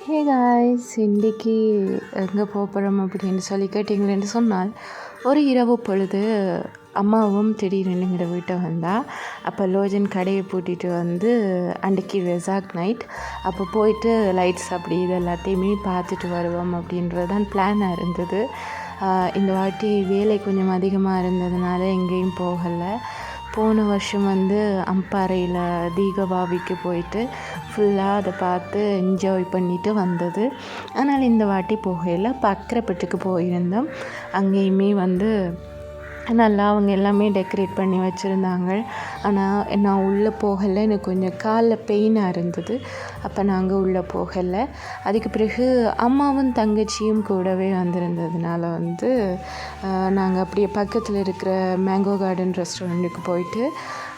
Hey guys இன்றைக்கி எங்கே போகிறோம் அப்படின்னு சொல்லி கேட்டிங்களேன்னு சொன்னால் ஒரு இரவு பொழுது அம்மாவும் திடீர்னு எங்கள் வீட்டை வந்தால் அப்போ லோஜன் கடையை பூட்டிட்டு வந்து அன்றைக்கி வெசாக் நைட் அப்போ போயிட்டு லைட்ஸ் அப்படி இது எல்லாத்தையுமே பார்த்துட்டு வருவோம் அப்படின்றது தான் பிளானாக இருந்தது. இந்த வாட்டி வேலை கொஞ்சம் அதிகமாக இருந்ததுனால எங்கேயும் போகலை. போன வருஷம் வந்து அம்பாறையில் தீகபாவிக்கு போயிட்டு ஃபுல்லாக அதை பார்த்து என்ஜாய் பண்ணிட்டு வந்தது. ஆனால் இந்த வாட்டி போகையில் பக்கரப்பட்டுக்கு போயிருந்தோம். அங்கேயுமே வந்து நல்லா அவங்க எல்லாமே டெக்கரேட் பண்ணி வச்சுருந்தாங்க. ஆனால் நான் உள்ளே போகலை. எனக்கு கொஞ்சம் காலில் பெயினாக இருந்தது. அப்போ நாங்கள் உள்ளே போகலை. அதுக்கு பிறகு அம்மாவும் தங்கச்சியும் கூடவே வந்திருந்ததுனால வந்து நாங்கள் அப்படியே பக்கத்தில் இருக்கிற மேங்கோ கார்டன் ரெஸ்டாரண்ட்டுக்கு போயிட்டு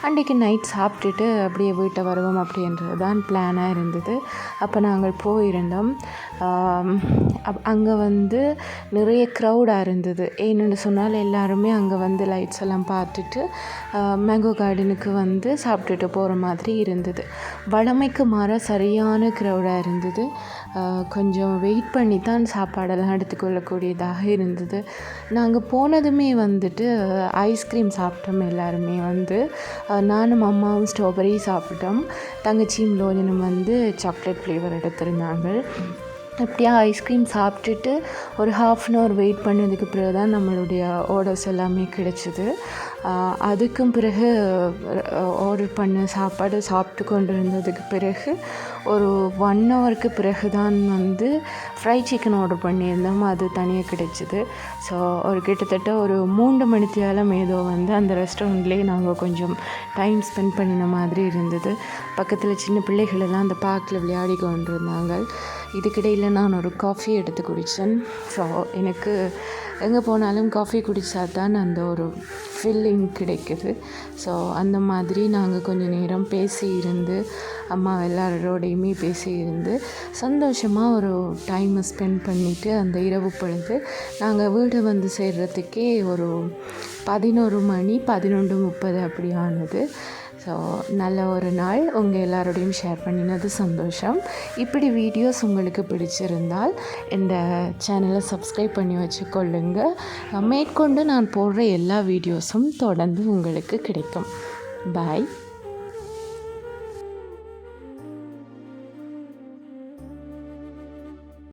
அன்றைக்கி நைட் சாப்பிட்டுட்டு அப்படியே வீட்டை வருவோம் அப்படின்றது தான் பிளானாக இருந்தது. அப்போ நாங்கள் போயிருந்தோம். அப் அங்கே வந்து நிறைய க்ரௌடாக இருந்தது. ஏன்னு சொன்னால் எல்லாருமே அங்கே வந்து லைட்ஸ் எல்லாம் பார்த்துட்டு மேங்கோ கார்டனுக்கு வந்து சாப்பிட்டுட்டு போகிற மாதிரி இருந்தது. வழமைக்கு மாற சரியான க்ரௌடாக இருந்தது. கொஞ்சம் வெயிட் பண்ணி தான் சாப்பாடெல்லாம் எடுத்துக்கொள்ளக்கூடியதாக இருந்தது. நாங்கள் போனதுமே வந்துட்டு ஐஸ்கிரீம் சாப்பிட்டோம் எல்லாருமே வந்து. நானும் அம்மாவும் ஸ்ட்ராபெரி சாப்பிட்டோம். தங்கச்சியும் லோஜனும் வந்து சாக்லேட் ஃப்ளேவர் எடுத்திருந்தாங்க. அப்படியே ஐஸ்கிரீம் சாப்பிட்டுட்டு ஒரு ஹாஃப் அன் ஹவர் வெயிட் பண்ணதுக்கு பிறகு தான் நம்மளுடைய ஆர்டர்ஸ் எல்லாமே கிடச்சிது. அதுக்கும் பிறகு ஆர்டர் பண்ண சாப்பாடு சாப்பிட்டு கொண்டு இருந்ததுக்கு பிறகு ஒரு ஒன் ஹவருக்கு பிறகு தான் வந்து ஃப்ரை சிக்கன் ஆர்டர் பண்ணியிருந்தோம். அது தனியாக கிடச்சிது. ஸோ ஒரு கிட்டத்தட்ட ஒரு மூன்று மணித்தியாலம் ஏதோ வந்து அந்த ரெஸ்டாரண்ட்லேயே நாங்கள் கொஞ்சம் டைம் ஸ்பெண்ட் பண்ணின மாதிரி இருந்தது. பக்கத்தில் சின்ன பிள்ளைகளெல்லாம் அந்த பார்க்கில் விளையாடி கொண்டிருந்தாங்க. இதுக்கிடையில் நான் ஒரு காஃபி எடுத்து குடித்தேன் ஸோ எனக்கு எங்கே போனாலும் காஃபி குடித்தா தான் அந்த ஒரு டைம் கிடைக்குது. ஸோ அந்த மாதிரி நாங்கள் கொஞ்சம் நேரம் பேசி இருந்து அம்மா எல்லாரோடையுமே பேசி இருந்து சந்தோஷமாக ஒரு டைமை ஸ்பெண்ட் பண்ணிவிட்டு அந்த இரவு பொழுது நாங்கள் வீடு வந்து சேர்கிறதுக்கே ஒரு பதினோரு மணி பதினொன்று முப்பது அப்படி ஆனது. ஸோ நல்ல ஒரு நாள் உங்கள் எல்லாரோடையும் ஷேர் பண்ணினது சந்தோஷம். இப்படி வீடியோஸ் உங்களுக்கு பிடிச்சிருந்தால் இந்த சேனலை சப்ஸ்கிரைப் பண்ணி வச்சுக்கொள்ளுங்க. மேற்கொண்டு நான் போடுற எல்லா வீடியோஸும் தொடர்ந்து உங்களுக்கு கிடைக்கும். பாய்